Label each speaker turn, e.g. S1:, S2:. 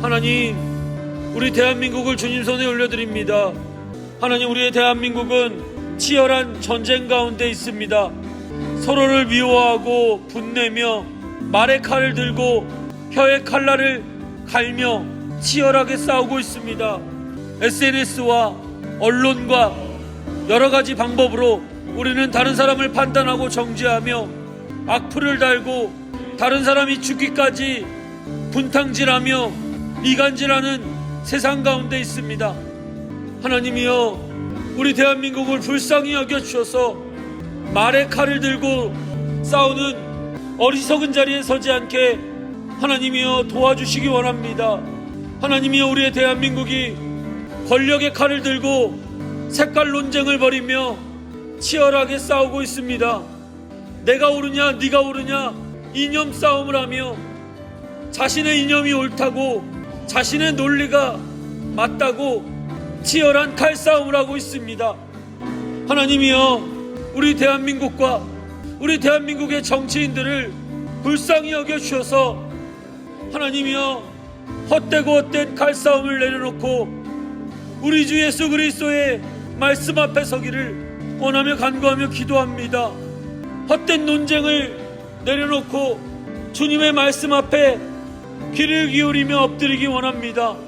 S1: 하나님, 우리 대한민국을 주님 손에 올려드립니다. 하나님, 우리의 대한민국은 치열한 전쟁 가운데 있습니다. 서로를 미워하고 분내며 말의 칼을 들고 혀의 칼날을 갈며 치열하게 싸우고 있습니다. SNS와 언론과 여러 가지 방법으로 우리는 다른 사람을 판단하고 정죄하며 악플을 달고 다른 사람이 죽기까지 분탕질하며 이간질하는 세상 가운데 있습니다. 하나님이여 우리 대한민국을 불쌍히 여겨 주셔서 말의 칼을 들고 싸우는 어리석은 자리에 서지 않게 하나님이여 도와주시기 원합니다. 하나님이여 우리의 대한민국이 권력의 칼을 들고 색깔 논쟁을 벌이며 치열하게 싸우고 있습니다. 내가 옳으냐 네가 옳으냐 이념 싸움을 하며 자신의 이념이 옳다고 자신의 논리가 맞다고 치열한 칼싸움을 하고 있습니다. 하나님이여 우리 대한민국과 우리 대한민국의 정치인들을 불쌍히 여겨 주셔서 하나님이여 헛되고 헛된 칼싸움을 내려놓고 우리 주 예수 그리스도의 말씀 앞에 서기를 원하며 간구하며 기도합니다. 헛된 논쟁을 내려놓고 주님의 말씀 앞에 귀를 기울이며 엎드리기 원합니다.